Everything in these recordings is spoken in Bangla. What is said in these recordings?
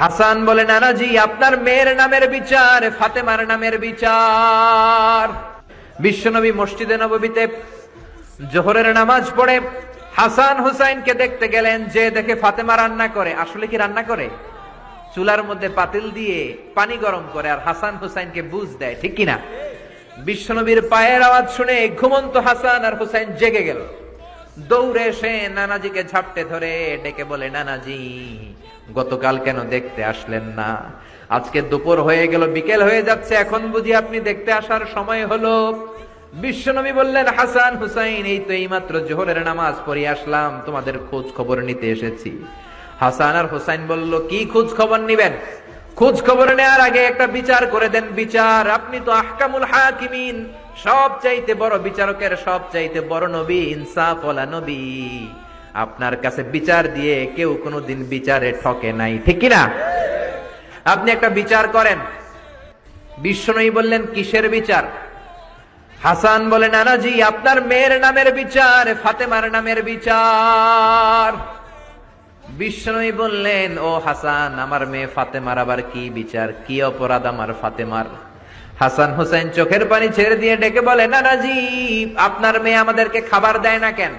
হাসান বলে, নানাজি, আপনার মেয়ের নামের বিচার, ফাতেমার নামের বিচার। বিশ্বনবী মসজিদে নববীতে জোহরের নামাজ পড়ে হাসান হুসাইনকে দেখতে গেলেন যে দেখে ফাতেমা রান্না করে। আসলে কি রান্না করে? চুলার মধ্যে পাতিল দিয়ে পানি গরম করে আর হাসান হুসাইনকে বুঝ দেয়, ঠিক কিনা? বিশ্বনবীর পায়ের আওয়াজ শুনে ঘুমন্ত হাসান আর হুসাইন জেগে গেল। দৌড়ে এসে নানাজিকে ঝাপটে ধরে ডেকে বলে, নানাজি, গতকাল কেন দেখতে আসলেন না? আজকে দুপুর হয়ে গেল, বিকেল হয়ে যাচ্ছে, এখন বুঝি আপনি দেখতে আসার সময় হলো। বিশ্বনবী বললেন, হাসান হুসাইন, এই তো এইমাত্র জোহরের নামাজ পড়ে আসলাম, তোমাদের খোঁজ খবর নিতে এসেছি। হাসান আর হুসাইন বলল, কি খোঁজ খবর নিবেন? খোঁজ খবর নেওয়ার আগে একটা বিচার করে দেন, বিচার। আপনি তো আহকামুল হাকিমিন সব চাইতে বড় বিচারকের সব চাইতে বড় নবী, ইনসাফ ওলা নবী। আপনার কাছে বিচার দিয়ে কেউ কোনোদিন বিচারে ঠকে নাই, ঠিক না আপনি একটা বিচার করেন। বিশ্বনবী বললেন, কিসের বিচার? হাসান বলে, নানাজি, আপনার মেয়ের নামের বিচার, ফাতেমার নামের বিচার। বিষ্ণুই বললেন, ও হাসান, আমার মেয়ে ফাতেমার আবার কি বিচার? কি অপরাধ আমার ফাতেমার? হাসান হোসেন চোখের পানি ছেড়ে দিয়ে ডেকে বলে নানাজি আপনার মেয়ে আমাদেরকে খাবার দেয় না কেন?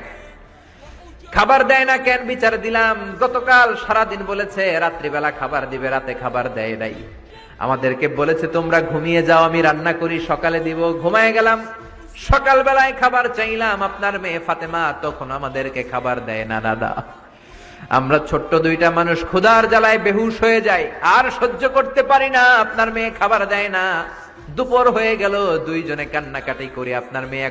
খাবার দেয় না কেন? বিচার দিলাম। গতকাল সারাদিন বলেছে, রাত্রিবেলা খাবার দিবে, রাতে খাবার দেয় নাই। আমাদেরকে বলেছে, তোমরা ঘুমিয়ে যাও, আমি রান্না করি, সকালে দিব। ঘুমায় গেলাম। সকাল বেলায় খাবার চাইলাম। আপনার মেয়ে ফাতেমা তখন আমাদেরকে খাবার দেয় না, দাদা। আমরা ছোট্ট দুইটা মানুষ ক্ষুধার জ্বালায় বেহুশ হয়ে যায় আর সহ্য করতে পারি না, আপনার মেয়ে খাবার দেয় না। দুপুর হয়ে গেল, দুইজনে কান্নাকাটি করে আপনার মেয়ে